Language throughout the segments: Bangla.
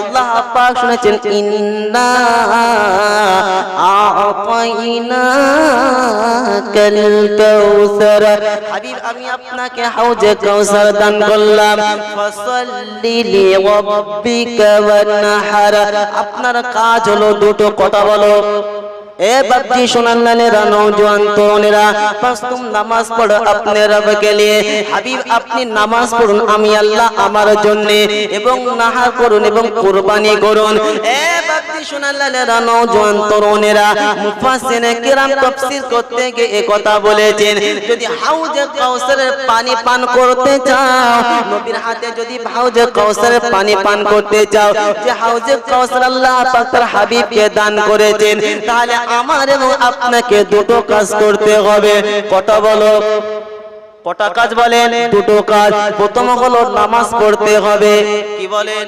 আল্লাহ পাক শুনেছেন, ইন্না আতাইনা কাল কাউসার হাবিব, আমি আপনাকে হাউজে কাউসার দান করলাম। আপনার কাজ হলো দুটো কথা বলো। এ বাপজি লালেরা নৌজওয়ান তরুণেরা নামাজ পড়ো আপনি রব কে লিয়ে। হাবিব, আপনি নামাজ পড়ুন, আমি আল্লাহ আমার জন্য। এবং করুন এবং কুরবানি করুন। এ বাপজি লালেরা নৌজওয়ান তরুণেরা কিরাম তাফসীর করতে গিয়ে এ কথা বলেছেন। যদি হাউজে কাউসারের পানি পান করতে চাও, নবীর হাতে যদি হাউজে কাউসারের পানি পান করতে চাও, যে হাউজে কাউসার আল্লাহ পাক তার হাবিবকে দান করেছেন, তাহলে আমার এবং আপনাকে দুটো কাজ করতে হবে। কটা বলো? কটা কাজ বলেন? দুটো কাজ। প্রথম হলো নামাজ পড়তে হবে। কি বলেন?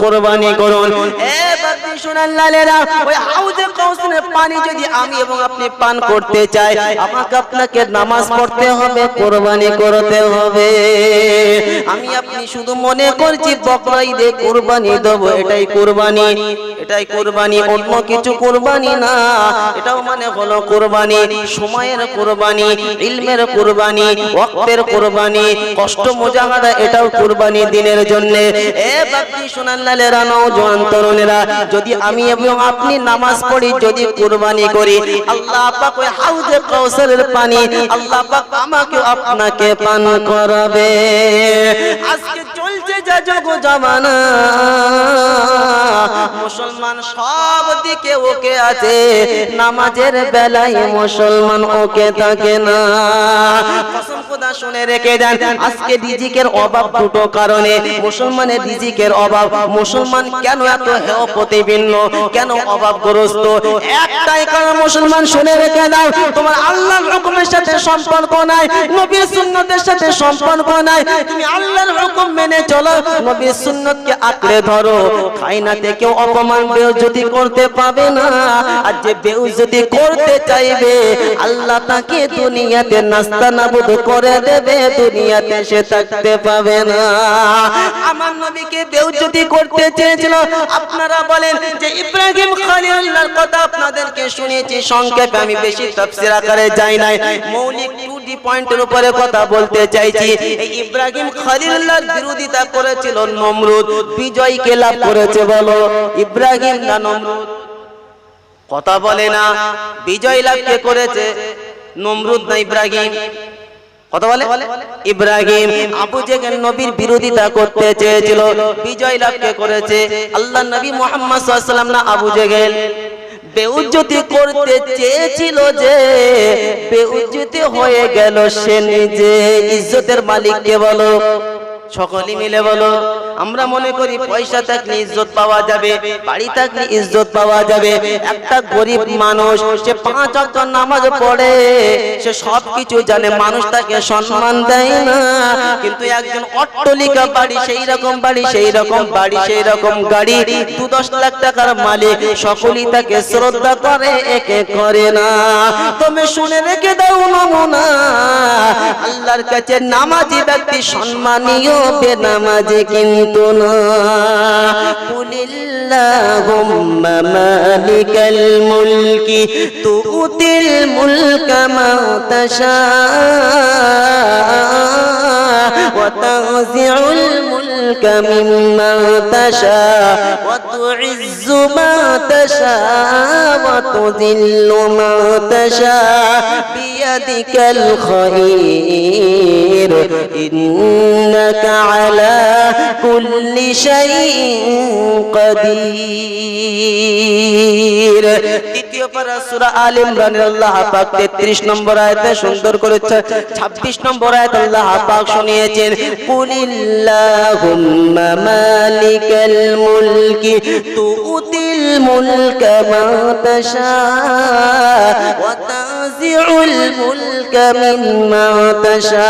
কুরবানি করতে আপনাকে নামাজ পড়তে হবে, কুরবানি করতে হবে। আমি আপনি শুধু মনে করছি বকরা ঈদে কুরবানি দেব, এটাই কুরবানি। এটাই কুরবানি, অন্য কিছু কুরবানি না। এটাও মানে হলো কুরবানি, সময়ের কুরবানি, ইলমের কুরবানি, ওয়াক্তের কুরবানি, কষ্ট মুজাহাদা এটাও কুরবানি দিনের জন্য। যদি আমি এবং আপনি নামাজ পড়ি, যদি কুরবানি করি মুসলমান সব দিকে ওকে আছে, নামাজের বেলায় মুসলমান ওকে থাকে না। কসম খোদা শুনে রেখে দেন আজকে রিজিকের অভাব দুটো কারণে মুসলমানের রিজিকের অভাব মুসলমান কেন এত হেয় প্রতিবিন্ন কেন অভাবগ্রস্ত একটাই কারণ মুসলমান শুনে রেখে দাও তোমার আল্লাহর হুকুমের সাথে সম্পর্ক নাই নবীর সুন্নতের সাথে সম্পর্ক নাই। তুমি আল্লাহর হুকুম মেনে চলো নবীর সুন্নতকে আঁকড়ে ধরো। খাইনাতে কেউ অপমান বেউজ্জতি করতে পাবে না। আর যে বেউজ্জতি করতে চাইবে। আল্লাহ তাকে দুনিয়াতে নাস্তা নাবুদ করে দেবে, দুনিয়াতে সে থাকতে পাবে না। আমার নবীকে বেউজ্জতি করতে চেয়েছিল, আপনারা বলেন যে ইব্রাহিম খলিলুল্লাহর কথা আপনাদেরকে শুনিয়েছি সংক্ষেপে আমি বেশি তাফসীর আকারে যাই নাই। মৌলিক টুটি পয়েন্টের উপরে কথা বলতে চাইছি। এই ইব্রাহিম খলিলুল্লাহর বিরোধিতা করেছিল নমরুদ, বিজয়কে লাভ করেছে বলো। ইব্রাহিম না নমরুদ? কথা বলে না, বিজয় লাভ কে করেছে নমরুদ না ইব্রাহিম। কথা বলে? ইব্রাহিম আবু জেগেল নবীর বিরোধিতা করতে চেয়েছিল, বিজয় লাভ কে করেছে। আল্লাহ নবী মোহাম্মদ ওয়াসাল্লাম না আবু জেগেল বেউজ্জতি করতে চেয়েছিল যে, বেউজ্জতি হয়ে গেল সে নিজে। ইজ্জতের মালিক কে বলো। সকলে মিলে বলো, আমরা মনে করি পয়সা থাকলে ইজ্জত পাওয়া যাবে, বাড়ি থাকলে ইজ্জত পাওয়া যাবে। একটা গরিব মানুষ, সে পাঁচ ওয়াক্ত নামাজ পড়ে, সে সব কিছু জানে, মানুষ তাকে সম্মান দেয় না। কিন্তু একজন অট্টলিকা বাড়ি সেই রকম বাড়ি সেই রকম বাড়ি সেই রকম গাড়ি, দু দশ লাখ টাকার মালিক, সকলেই তাকে শ্রদ্ধা করে, একে করে না। তুমি শুনে রেখে দাও নমুনা, আল্লাহর কাছে নামাজি ব্যক্তি সম্মানীয়। বেনামাজি কিন্তু না কুলিল্লাহুম্মা মালিকাল মুলকি তুতিল মুলকা মা তাশা وتنزع الملك ممن تشاء وتعز ما تشاء وتذل ما تشاء بيدك الخير إنك على كل شيء قدير দ্বিতীয় পারা সূরা আল ইমরানের আল্লাহ পাক 33 নম্বর আয়াতে সুন্দর করে 26 নম্বর আয়াত আল্লাহ পাক শুনিয়েছেন কুলিল্লাহুম্মা মালিকাল মুলকি তুতিল মুলকা মা তাশা ওয়া তানজিউল মুলকা মিম্মা তাশা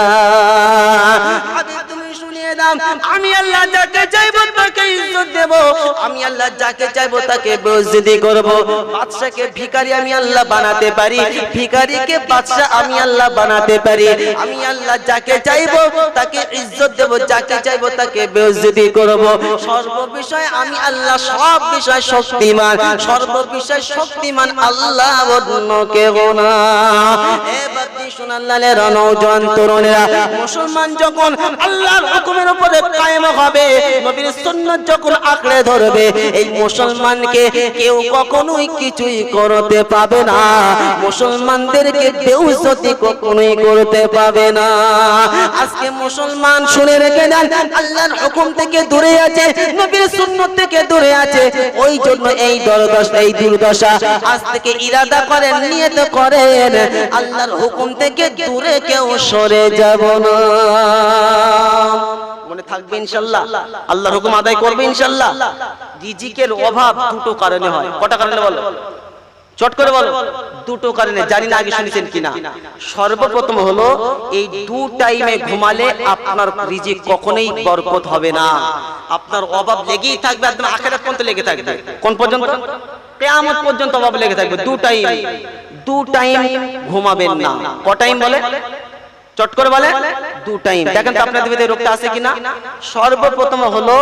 হাবিব তুমি শুনিয়ে দাও দিলাম। আমি আল্লাহ যাকে চাইব তাকে ইজ্জত দেব। আমি আল্লাহ যাকে চাইব তাকে বেইজ্জতি করব। বাদশাকে ভিখারি আমি আল্লাহ বানাতে পারি। ভিখারিকে বাদশা আমি আল্লাহ বানাতে পারি। আমি আল্লাহ যাকে চাইব তাকে ইজ্জত দেব। যাকে চাইব তাকে বেইজ্জতি করব। সর্ব বিষয় আমি আল্লাহ সব বিষয় শক্তিমান। সর্ব বিষয় শক্তিমান আল্লাহ অন্য কেউ না। এবার শোনাল্লালের নৌজন তরুণেরা, মুসলমান যখন আল্লাহর হুকুমের উপরে কায়েম হবে, নবীর সুন্নাত যখন আঁকড়ে ধরবে, এই মুসলমানকে কেউ কখনোই কিছুই করতে পাবে না। মুসলমানদেরকে বেউসতি কখনোই করতে পাবে না। আজকে মুসলমান শুনে রেখে দেন, আল্লাহর হুকুম থেকে দূরে আছে, নবীর সুন্নাত থেকে দূরে আছে। ওই জন্য এই দরদশা, এই দুর্দশা আজ থেকে ইরাদা করেন, নিয়ত করেন। আল্লাহর হুকুম থেকে দূরে কেউ সরে যাব না। মনে থাকবে ইনশাল্লাহ। আল্লাহর হুকুম আদায় করবে ইনশাল্লাহ। রিজিকের অভাব দুটো কারণে হয়। কটা কারণে বলো? চট করে বলো। দুটো কারণে। জানি না আগে শুনেছেন কিনা। সর্বপ্রথম হলো, এই দু টাইমে ঘুমালে আপনার রিজিক কখনোই বরকত হবে না। আপনার অভাব লেগেই থাকবে একদম আখেরাত পর্যন্ত লেগে থাকবে। কোন পর্যন্ত? কেয়ামত পর্যন্ত অভাব লেগে থাকবে দু টাইম দু টাইম ঘুমাবেন না। ক টাইম বলে? চট করে বলে দু টাইম দেখেন তো আপনাদের ভিতরে রোগটা আছে কিনা? সর্বপ্রথম হলো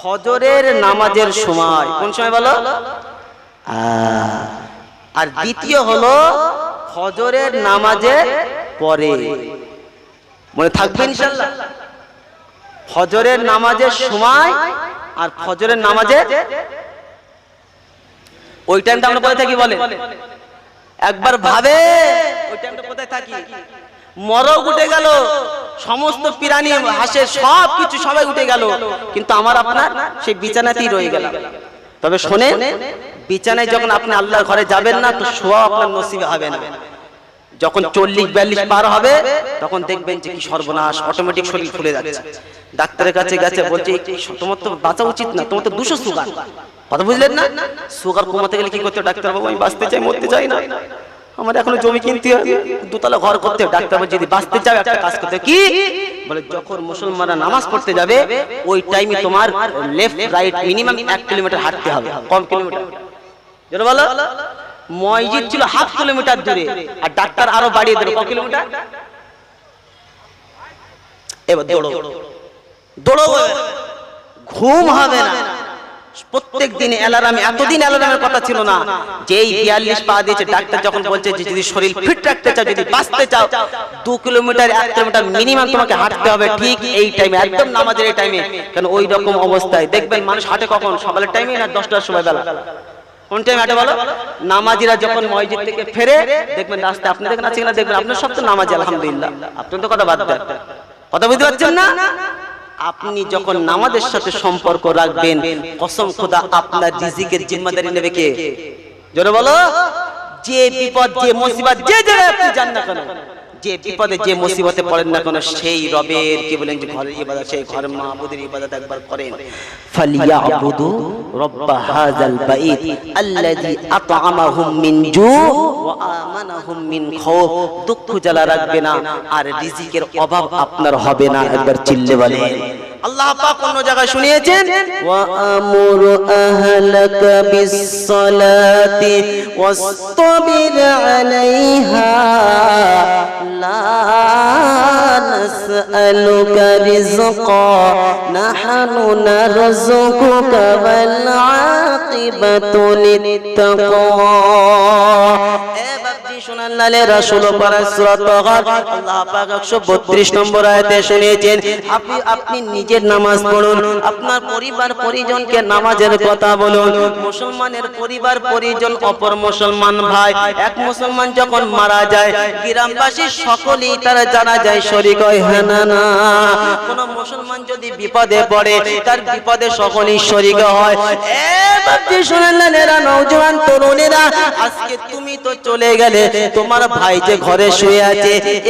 ফজরের নামাজের সময়। কোন সময় বলো? আর দ্বিতীয় হলো ফজরের নামাজের পরে। মনে থাকবে ইনশাল্লাহ। ফজরের নামাজের সময় আর ফজরের নামাজের ওই টাইমটা আমরা কোথায় থাকি বলে একবার ভাবে। ওই টাইমটা কোথায় থাকি? মরক উঠে গেল, সমস্ত প্রাণী হাসে সব কিছু সবাই উঠে গেল। কিন্তু আমার আপনার সেই বিছানাতেই রয়ে গেল তবে শোনেন বিছানায় যখন আপনি আল্লাহর ঘরে যাবেন না, তো শোয়া আপনার নসিবে হবে না। যখন চল্লিশ বিয়াল্লিশ পার হবে, তখন দেখবেন যে কি সর্বনাশ অটোমেটিক শরীর খুলে যাচ্ছে। ডাক্তারের কাছে গেছে, বলছে, "এই তোমার তো বাঁচা উচিত না, তোমার তো দুশো সুগার। কথা বুঝলেন না? সুগার কমাতে গেলে কি করতে ডাক্তার বাবু আমি বাঁচতে চাই, মরতে চাই না। আমার এখনও জমি কিনতে হবে দুতলা ঘর করতে হবে ডাক্তার যদি বাঁচতে চাও একটা কাজ করতে কি? বলে, যখন মুসলমানরা নামাজ পড়তে যাবে, ওই টাইমে তোমার লেফট রাইট মিনিমাম এক কিলোমিটার হাঁটতে হবে। কম কিলোমিটার যেটা বলো। মসজিদ ছিল হাফ কিলোমিটার দূরে। আর ডাক্তার আরও বাড়িয়ে দিল ক কিলোমিটার এবার দৌড়ো। দৌড়ো ঘুম হবে না। প্রত্যেক দিন অ্যালার্ম এতদিন অ্যালার্মের কথা ছিল না। যেই বিয়াল্লিশ পা দিয়েছে, ডাক্তার যখন বলছে যে যদি শরীর ফিট রাখতে চাও, যদি বাঁচতে চাও, দু কিলোমিটার, এক কিলোমিটার মিনিমাম তোমাকে হাঁটতে হবে, ঠিক এই টাইমে একদম নামাজের এই টাইমে কেন ওই রকম অবস্থায়, দেখবেন মানুষ হাঁটে কখন? সকালের টাইমে না, দশটার সময় বেলা? কোন টাইম হাঁটে বলো? নামাজিরা যখন মসজিদ থেকে ফেরে, দেখবেন রাস্তায় আপনি দেখেন আছে দেখবেন আপনার সব তো নামাজি, আলহামদুলিল্লাহ। আপনি তো কথা বাদ দেন। কথা বুঝতে পারছেন না? আপনি যখন নামাজের সাথে সম্পর্ক রাখবেন কসম খোদা আপনার রিজিকের জিম্মাদারি নেবে কে? জোরে বলো? যে বিপদ যে মুসিবত যে জায়গায় আপনি যান না কেন যে বিপদে যে মুসিবতে পড়েন না কেন সেই রবের কি বলেন যে ঘরের ইবাদত সেই ঘরের মাহবুদের ইবাদত একবার করেন। ফালিয়াবুদু রব্ব হাযাল বাইত আল্লাযী আত'আমাহুম মিন জু ওয়া আমানাহুম মিন খাউফ দুঃখ জ্বালা রাখবে না আর রিজিকের অভাব আপনার হবে না। একবার চিল্লে বলেন। আল্লাহ পাক অন্য জায়গায় শুনিয়েছেন, ওয়া আমুরু আহলাকা বিস সালাতি ওয়াসতাবির আলাইহা লা নাসআলুকা রিজকা নাহনু নারযুকুকা ওয়াল আকিবাতু লিত্তাকওয়া শোনান লালে রাসূল পারা সূরা তাগার আল্লাহ পাক 132 নম্বর আয়াতে শুনিয়েছেন, আপনি আপনি নিজের নামাজ পড়ুন, আপনার পরিবার পরিজনকে নামাজের কথা বলুন। মুসলমানের পরিবার পরিজন অপর মুসলমান ভাই, এক মুসলমান যখন মারা যায়, গ্রামবাসী সকলেই তারা জানা যায় শরীক হয় হ্যাঁ না না। কোন মুসলমান যদি বিপদে পড়ে, তার বিপদে সকলেই শরীক হয়। নওজোয়ান তরুণেরা। আজকে তুমি তো চলে গেলে, তোমার ভাই ঘরে শুয়ে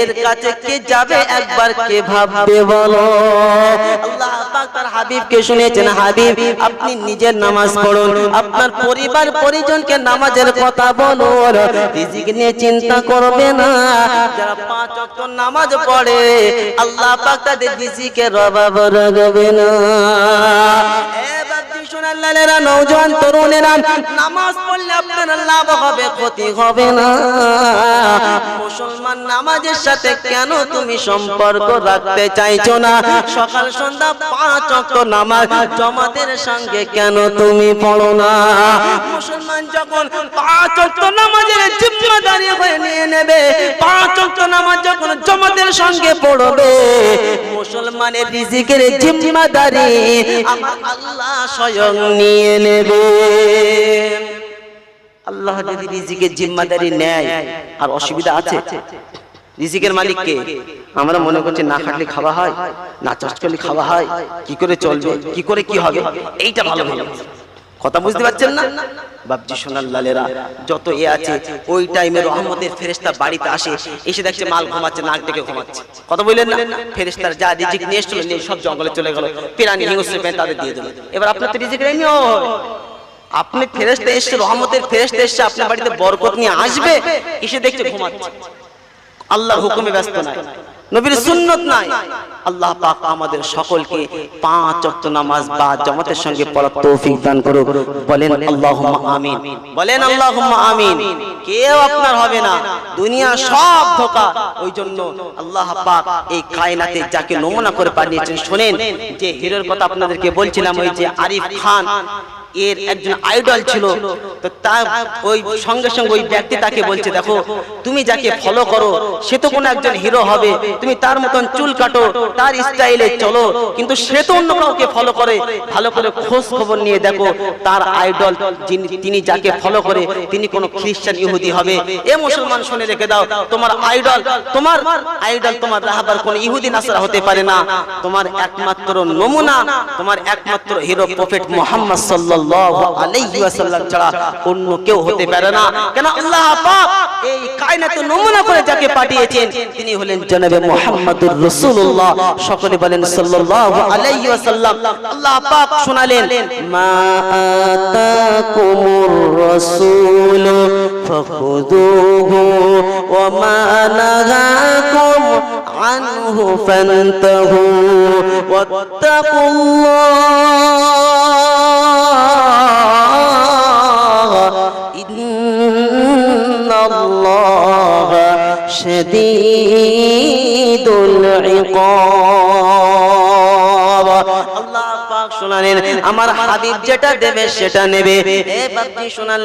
এর কাছে কে যাবে একবার কে ভাববে বলো? শুনিয়েছেন হাবিব, আপনি নিজের নামাজ পড়ুন, আপনার পরিবার পরিজনকে নামাজের কথা বলুন নিয়ে চিন্তা করবে না। যারা নামাজ পড়ে, আল্লাহ পাক তাদের রিজিকের অভাব রাখবে না। পাঁচ সঙ্গে কেন তুমি পড়ো না? মুসলমান যখন পাঁচ নামাজের জিম্মাদারি হয়ে নিয়ে নেবে, পাঁচ নামাজ যখন জমাতের সঙ্গে পড়বে, মুসলমানের রিজিকের জিম্মাদারি আল্লাহ নিয়ে নেবে। আল্লাহ যদি রিজিকের জিম্মাদারি নেয়, আর অসুবিধা আছে, রিজিকের মালিক কে আমরা মনে করছি না খাটলে খাওয়া হয়, না চাষ করলে খাওয়া হয়, কি করে চলবে, কি করে কি হবে, এইটা ভালো ভালো। কথা বুঝতে পারছেন না? বাবজি সোনার লালেরা যত এ আছে ওই টাইমে রহমতের ফেরেস্তা বাড়িতে আসে এসে দেখছে মাল ঘুমাচ্ছে নাক ডেকে ঘুমাচ্ছে। কথা বললেন না? ফেরেস্তার যা রিজিক নিয়ে এসছিল নিয়ে সব জঙ্গলে চলে গেল। পিরানি হিংস্র পেন তাদের দিয়ে দিল। এবার আপনার তো রিজিক নেই আপনি ফেরেস্তে এসছে রহমতের ফেরেস্তে এসছে আপনার বাড়িতে বরকত নিয়ে আসবে এসে দেখছে ঘুমাচ্ছে। আল্লাহর হুকুমে ব্যস্ত নাই। নবীর সুন্নত নাই। আল্লাহ পাক আমাদের সকলকে পাঁচ ওয়াক্ত নামাজ বা জামাতের সঙ্গে পড়ার তৌফিক দান করুক। বলেন, আল্লাহুম্মা আমিন। বলেন, আল্লাহুম্মা আমিন। কেউ আপনার হবে না। দুনিয়া সব ধোকা। ওই জন্য আল্লাহ পাক এই কায়নাতে যাকে নমুনা করে পাঠিয়েছেন শুনেন, যে হিরোর কথা আপনাদেরকে বলছিলাম, ওই যে আরিফ খান। এর একজন আইডল ছিল। তো ওই সঙ্গে সঙ্গে ওই ব্যক্তি তাকে বলছে, দেখো, তুমি যাকে ফলো করো, সে তো কোনো একজন হিরো হবে। তুমি তার মতন চুল কাটো, তার স্টাইলে চলো। কিন্তু সে তো অন্য কাউকে ফলো করে। ভালো করে খোঁজ খবর নিয়ে দেখো, তার আইডল তিনি যাকে ফলো করে, তিনি কোনো খ্রিস্টান ইহুদি হবে। এ মুসলমান শুনে রেখে দাও, তোমার আইডল তোমার আইডল তোমার রাহাবার কোন ইহুদি নাসারা হতে পারে না। তোমার একমাত্র নমুনা, তোমার একমাত্র হিরো প্রফেট মোহাম্মদ সাল্লাল্লাহু আলাইহি ওয়াসাল্লাম ছাড়া অন্য কেউ হতে পারে না। কেন আল্লাহ পাক এই কায়নাতে নমুনা করে যাকে পাঠিয়েছেন তিনি হলেন জনাবে মুহাম্মদুর রাসূলুল্লাহ। সকলে বলেন সাল্লাল্লাহু আলাইহি ওয়াসাল্লাম। আল্লাহ পাক শোনালেন মা আতাকুমুর রাসূল ওয়া মা নাহাকুম আনহু ফান্তাহু। ওয়াত্তাকুল্লাহ। إن الله شديد العقاب শোনালেন আমার হাবিব যেটা দেবে সেটা নেবে। এ বাপজি সোনার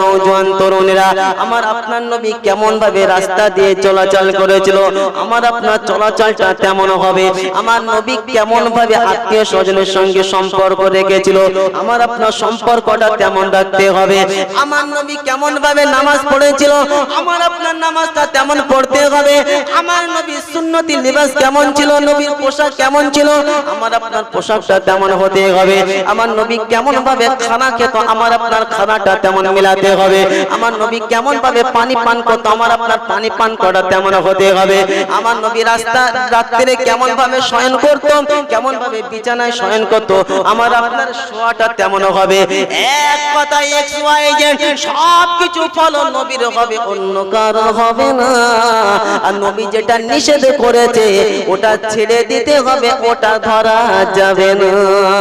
নওজোয়ান তরুণেরা আমার আপনার নবী। কেমন ভাবে রাস্তা দিয়ে চলাচল করেছিল? আমার আপনার চলাচলটা তেমন হবে? আমার নবী কেমন ভাবে আত্মীয় স্বজনের সঙ্গে সম্পর্ক রেখেছিল। আমার আপনার সম্পর্কটা তেমন রাখতে হবে? আমার নবী কেমন ভাবে নামাজ পড়েছিল? আমার আপনার নামাজটা তেমন পড়তে হবে? আমার নবী সুন্নতি লিবাস কেমন ছিল? নবীর পোশাক কেমন ছিল? আমার আপনার পোশাকটা তেমন হতে হবে। আমার নবী কেমন ভাবে খানা খেত, আমার আপনার খানাটা তেমন মিলাতে হবে। আমার নবী কেমন ভাবে পানি পান করতো, আমার আপনার পানি পান করা তেমন হতে হবে। আমার নবী রাস্তা রাত্রে কেমন ভাবে শয়ন করত কেমন ভাবে বিছানায় শয়ন করত, আমার আপনার শোয়াটা তেমন হবে। এক কথায় এক্স ওয়াই জেড সব কিছু ফলো নবীর হবে, অন্য কারও হবে না। আর নবী যেটা নিষেধ করেছে, ওটা ছেড়ে দিতে হবে, ওটা ধরা যাবে না।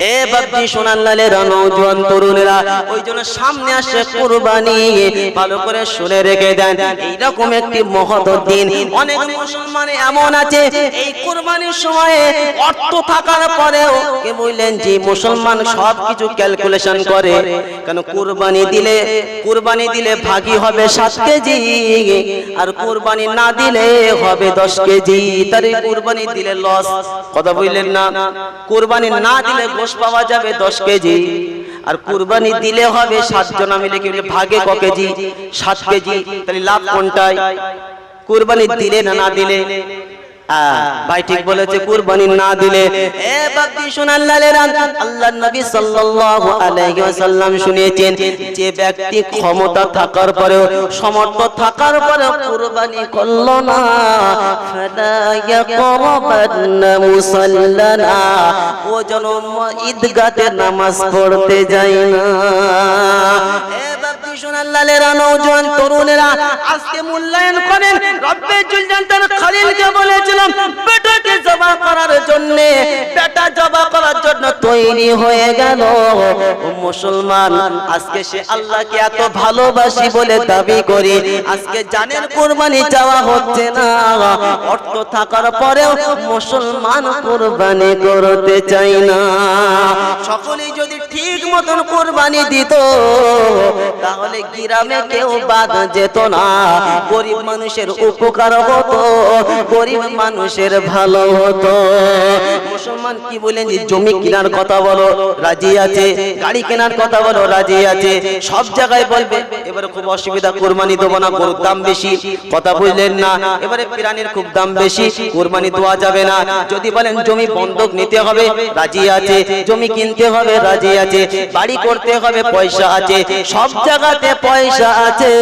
এ বাপজি সোনার লালের তরুণেরা ওই জন্য সামনে আসে কুরবানি। ভালো করে শুনে রেখে দেন, এইরকম একটি মহৎ দিন। অনেক মুসলমান এমন আছে, এই কুরবানির সময়ে অর্থ থাকার পরেও কে বললেন যে মুসলমান ক্যালকুলেশন করে। কেন কুরবানি দিলে কুরবানি দিলে ভাগী হবে সাত কেজি, আর কুরবানি না দিলে হবে দশ কেজি। তার কুরবানি দিলে লস কথা বললেন না। কুরবানি না দিলে গোশ পাওয়া যাবে দশ কেজি। আর কুরবানি দিলে হবে সাতজনা মিলে কি ভাগে ক কেজি? সাত কেজি। তাহলে লাভ কোনটাই কুরবানি দিলে না না দিলে? ভাই ঠিক বলেছে কুরবানি না দিলে এ বাপি আল্লাহর নবী সাল্লাল্লাহু আলাইহি ওয়াসাল্লাম শুনিয়েছেন যে ব্যক্তি ক্ষমতা থাকার পরেও সমর্থ থাকার পরেও কুরবানি করল না। ফালা ইয়াকরাবান্না মুসাল্লানা ও যেন নামাজ পড়তে যায় না। এ বাপি তরুণেরা আজকে মূল্যায়ন করেন। রব্বে তার খলিলকে বলেছিলাম, বেটাকে জবা করার জন্য, বেটা জবা করার জন্য তৈরি হয়ে গেল। মুসলমান, আজকে সে আল্লাহকে এত ভালোবাসি বলে দাবি করি, আজকে জানের কোরবানি চাওয়া হচ্ছে না। অর্থ থাকার পরেও মুসলমান কোরবানি করতে চাই না। সকলেই যদি ঠিক মতন কোরবানি দিত, তাহলে গ্রামে কেউ বাদ যেত না। গরিব মানুষের উপকার হতো, গরিব মানুষের ভালো হতো। মুসলমান কি বলেন যে, জমি কেনার কথা বলো, রাজি আছে, গাড়ি কেনার কথা বলো, রাজি আছে, সব জায়গায় বলবে। এবারে খুব অসুবিধা, কোরবানি দেবো না, গরুর দাম বেশি। কথা বুঝলেন না? এবারে প্রাণীর খুব দাম বেশি, কোরবানি দেওয়া যাবে না। যদি বলেন জমি বন্ধক নিতে হবে, রাজি আছে। জমি কিনতে হবে, রাজি আছে। বাড়ি করতে হবে, পয়সা আছে। সব জায়গাতে পয়সা আছে।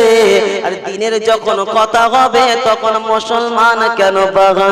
আর দিনের যখন কথা হবে, তখন মুসলমান কেন বাগানা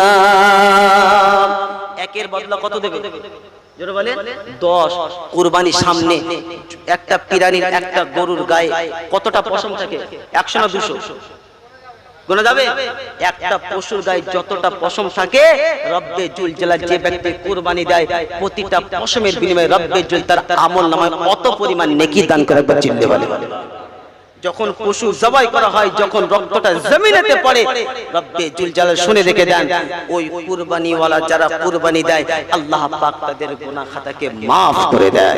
একের বদলা কত দেবে? দশ। কুরবানির সামনে একটা পিরানির একটা গরুর গায়ে কতটা পশম থাকে? একশো না দুশো? গোনা যাবে? একটা পশুর গায়ে যতটা পশম থাকে রব্বে জুল জেলা যে ব্যক্তি কুরবানি দেয় প্রতিটা পশমের বিনিময়ে রব্বে জুল তার আমল নামায় কত পরিমাণ নেকি দান করে চিনতে বলে যখন পশু জবাই করা হয়, যখন রক্তটা জমিনেতে পড়ে, রব্বে জুলজালাল শুনে রেখে দেন, ওই কুরবানিওয়ালা যারা কুরবানি দেয়, আল্লাহ পাক তাদের গুনাহ খাতাকে maaf করে দেয়।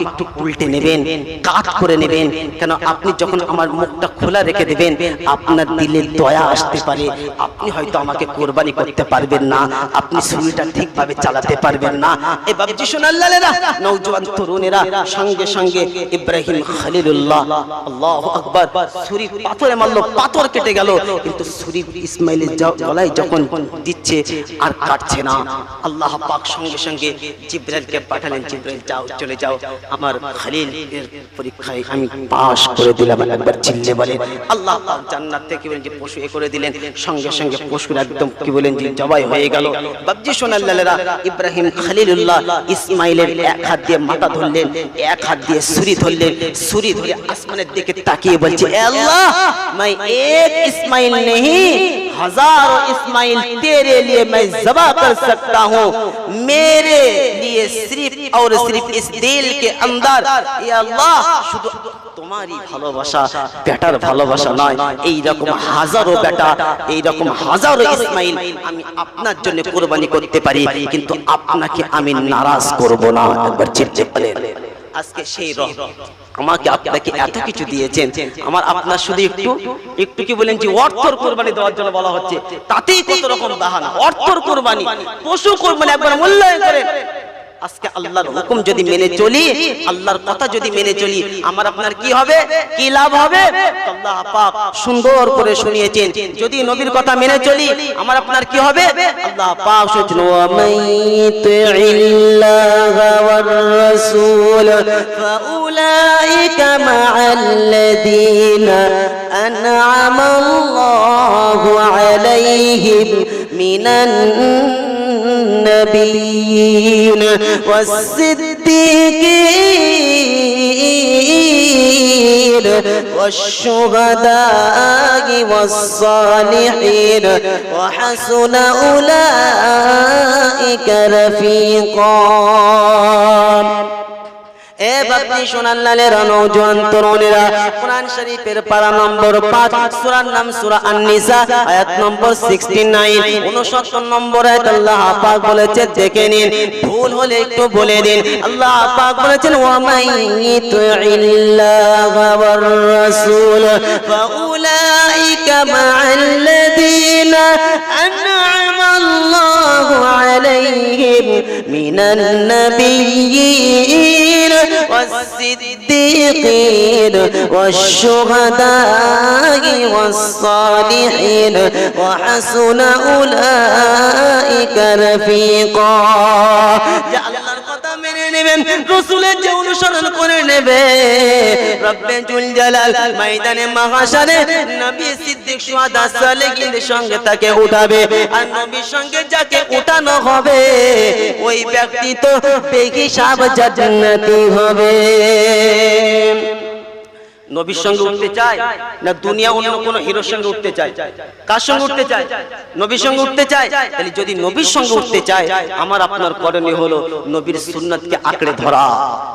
একটু উল্টে নেবেন কাট করে নেবেন, কেন আপনি যখন আমার মুখটা খোলা রেখে দেবেন, আপনার দিলে দয়া আসতে পারে। আপনি হয়তো আমাকে কোরবানি করতে পারবেন না, আপনি ছুরিটা ঠিকভাবে চালাতে পারবেন না। এ বাবজি সোনাল্লালেরা নওজোয়ান তরুণেরা, সঙ্গে সঙ্গে ইব্রাহিম খলিলুল্লাহ, আল্লাহু আকবার, ছুরি পাথরে মারলো, পাথর কেটে গেল, কিন্তু ছুরি ইসমাইলের গলায় যখন দিচ্ছে আর কাটছে না। আল্লাহ পাক সঙ্গে সঙ্গে জিব্রাইলকে পাঠালেন, জিব্রাইল, যাও, চলে যাও। আমার খলিল এর পরীক্ষায় আমি পাশ করে দিলাম একবার চিল্লে বলে আল্লাহ পাক জান্নাত থেকে বলেন যে পশু এ করে দিলেন সঙ্গে সঙ্গে পশুর একদম কি বলেন যে জবাই হয়ে গেল বাবজি সোনাল্লালেরা ইব্রাহিম খলিলুল্লাহ ইসমাইলের এক হাত দিয়ে মাথা ধরলেন এক হাত দিয়ে ছুরি ধরলেন ছুরি ধরে আসমানের দিকে তাকিয়ে বলছে "এ আল্লাহ मैं एक इस्माइल नहीं हजारों इस्माइल तेरे लिए मैं जबा कर सकता हूँ मेरे लिए सिर्फ और सिर्फ इस दिल के আন্দার আল্লাহ শুধু তোমারই ভালোবাসা বেটার ভালোবাসা নয়। এইরকম হাজারো বেটা এইরকম হাজারো ইসমাইল আমি আপনার জন্য কোরবানি করতে পারি কিন্তু আপনাকে আমি নারাজ করব না। একবার চিরচে আজকে সেই রহ আমাকে আপনাকে এত কিছু দিয়েছেন। আমার আপনার শুধু একটু একটু কি বলেন যে অর্থর কোরবানি দেওয়ার জন্য বলা হচ্ছে। তাতেই কত রকম দাহানা। অর্থর কোরবানি পশু কোরবানি একবার মূল্যায়ন করেন আজকে আল্লাহর হুকুম যদি মেনে চলি আল্লাহর কথা যদি মেনে চলি আমার আপনার কি হবে কি লাভ হবে আল্লাহ পাক সুন্দর করে শুনিয়েছেন যদি নবীর কথা মেনে চলি আমার আপনার কি হবে আল্লাহ পাক শুনছেন ওয়া মাইতিল্লাহ ওয়ার রাসূল ফাউলাইকা মা'আল্লাযীনা أنعم الله عليهم من النبيين والصديقين والشهداء والصالحين وحسن أولئك رفيقا. এ বাপনি সোনার লালের নৌজওয়ান তরুণীরা কোরআন শরীফের পারা নম্বর 5 সূরার নাম সূরা আন-নিসা আয়াত নম্বর 69 69 নম্বর আয়াত আল্লাহ পাক বলেছে দেখে নিন। ভুল হলে একটু বলে দিন। আল্লাহ পাক বলেছেন ওয়া মাইয়িতুইল্লাহ ওয়ার রাসূল। ফাউলাইকা مع الذين أنعم الله عليهم من النبيين والصديقين والشهداء والصالحين وحسن أولئك رفيقا. কথা মেনে নেবেন, রসুলের যে অনুসরণ করে নেবে। রব্বে জুল জালাল ময়দানে মাহাশারে নবী সিদ্দিক সুয়াদা সালেহিনের সঙ্গে তাকে উঠাবে, আর নবীর সঙ্গে যাকে উঠানো হবে, ওই ব্যক্তি তো বেহিসাব জান্নাতি হবে। নবীর সঙ্গে উঠতে চায় না দুনিয়া অন্য কোন হিরোর সঙ্গে উঠতে চায়? কার সঙ্গে উঠতে চায়? নবীর সঙ্গে উঠতে চায়? তাহলে যদি নবীর সঙ্গে উঠতে চায়, আমার আপনার করণীয় হলো নবীর সুন্নাতকে আঁকড়ে ধরা।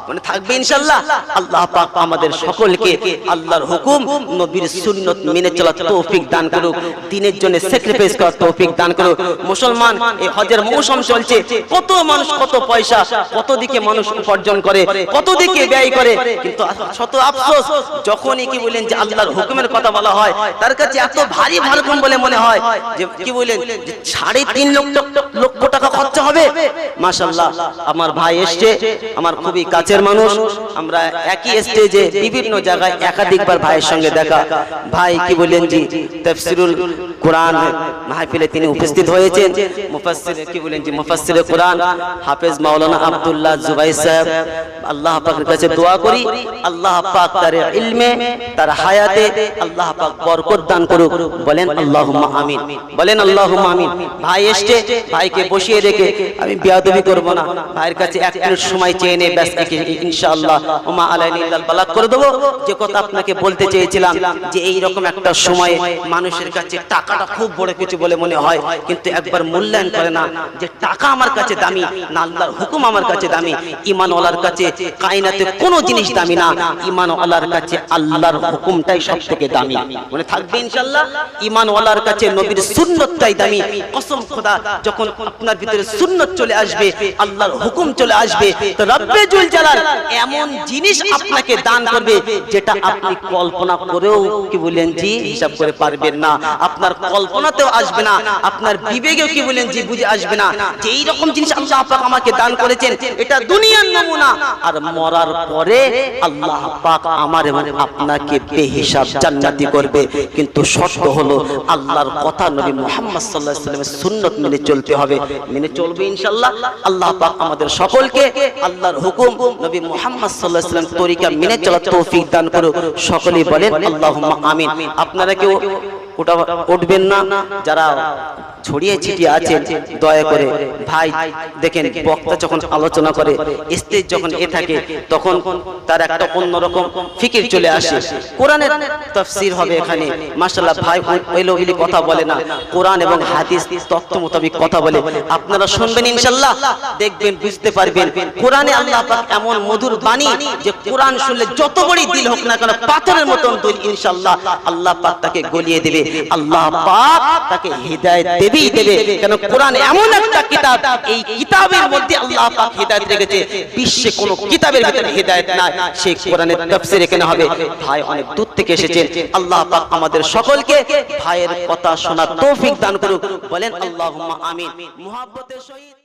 মানে থাকবে ইনশাআল্লাহ। আল্লাহ পাক আমাদের সকলকে আল্লাহর হুকুম, নবীর সুন্নত মেনে চলার তৌফিক দান করুক। দিনের জন্য স্যাক্রিফাইস করার তৌফিক দান করুক। মুসলমান, এই হজের মৌসুম চলছে। কত মানুষ কত পয়সা, কত দিকে মানুষ উপার্জন করে, কত দিকে ব্যয় করে। কিন্তু শত আফসোস যখনই কি বলেন যে আল্লাহর হুকুমের কথা বলা হয়, তার কাছে এত ভারী ভারকম বলে মনে হয় যে কি বলেন যে সাড়ে তিন লক্ষ টাকা খরচা হবে? মাশাল্লাহ আমার ভাই এসছে, আমার খুবই কাছের মানুষ, আমরা একই স্টেজে বিভিন্ন জায়গায় একাধিকবার ভাইয়ের সঙ্গে দেখা। ভাই কি বলেন জি, তাফসিরুল কোরআন মাহফিলে তিনি উপস্থিত হয়েছেন। মুফাসসির কি বলেন জি, মুফাসসিরে কোরআন হাফেজ মাওলানা আব্দুল্লাহ জুবাই সাহেব, আল্লাহ পাকের কাছে দোয়া করি, আল্লাহ পাক তার ইলমে তার হায়াতে আল্লাহ পাক বরকত দান করুক। বলেন, আল্লাহুম্মা আমিন। বলেন, আল্লাহুম্মা আমিন। ভাই এসছে, ভাইকে বসিয়ে রেখে, আমি বিয়াদবি করব না। ভাইয়ের কাছে এক মিনিট সময় চেয়ে নে ব্যাস একে ইনশাআল্লাহ, ওমা আলাইনি বালাক করে দেবো। যে কথা আপনাকে বলতে চেয়েছিলাম, যে এই রকম একটা সময়ে মানুষের কাছে টাকাটা খুব বড় কিছু বলে মনে হয়, কিন্তু একবার মূল্যায়ন করে না, যে টাকা আমার কাছে দামি, না আল্লাহর হুকুম আমার কাছে দামি ইমান ওয়ালার কাছে, কায়নাতে কোনো জিনিস দামি না ইমান ওয়ালার কাছে আল্লাহর হুকুমটাই সব থেকে দামি। মনে থাকবে ইনশাআল্লাহ? ইমান ওয়ালার কাছে নবীর সুন্নতটাই দামি। কসম খোদা, যখন আপনার ভিতরে সুন্নত চলে আসবে, আল্লাহর হুকুম চলে আসবে, তো রব্বে জুল জালাল এমন জিনিস আপনাকে দান করবে যেটা আপনি কল্পনা করেও কি বলেন জি হিসাব করে পারবেন না। আপনার কল্পনাতেও আসবে না, আপনার বিবেকেও কি বলেন জি বুঝে আসবে না। যে এই রকম জিনিস আল্লাহ পাক আমাকে দান করেছেন, এটা দুনিয়ার নমুনা। আর মরার পরে আল্লাহ পাক আমার এবং আপনাকে বেহিসাব জান্নাতি করবে। কিন্তু শর্ত হলো আল্লাহর কথা নবী মুহাম্মদ সাল্লাল্লাহু আলাইহি ওয়াসাল্লামের সুন্নাত মেনে চলতে হবে। মেনে চলবে ইনশাআল্লাহ। আল্লাহ পাক আমাদের সকলকে আল্লাহর হুকুম নবী মুহাম্মদ সাল্লাল্লাহু আলাইহি ওয়াসাল্লাম তরিকা মেনে চলার তৌফিক দান করুক। সকলেই বলেন, আল্লাহুম্মা আমিন। আপনারা কেউ উঠবেন না। যারা ছড়িয়ে ছিটিয়ে আছেন দয়া করে ভাই দেখেন বক্তা যখন আলোচনা করে স্টেজ যখন এ থাকে তখন তার একটা অন্যরকম ফিকির চলে আসে। কোরআনের তাফসীর হবে এখানে। মাশাআল্লাহ ভাই ওইলোগিলি কথা বলে না। কোরআন এবং হাদিস তত্ত্ব মোতাবেক কথা বলে। আপনারা শুনবেন ইনশাআল্লাহ দেখবেন বুঝতে পারবেন। কোরআনে আল্লাহ পাক এমন মধুর বাণী যে কোরআন শুনলে যত বড়ই দিল হোক না কেন পাথরের মতন দিল ইনশাআল্লাহ। আল্লাহ পাক তাকে গলিয়ে দেবে আল্লাহ পাক তাকে হিদায়াত দেবেই দেবে। কেন কোরআন এমন একটা কিতাব, এই কিতাবের মধ্যে আল্লাহ পাক রেখেছে। বিশ্বে কোনো কিতাবের ভিতরে হিদায়াত নাই। সেই কোরআনের তাফসীর এখানে হবে। ভাই অনেক দূর থেকে এসেছেন। আল্লাহ পাক আমাদের সকলকে ভাইয়ের কথা শোনার তৌফিক দান করুক। বলেন, আল্লাহুম্মা আমিন। মুহাব্বতের সহিত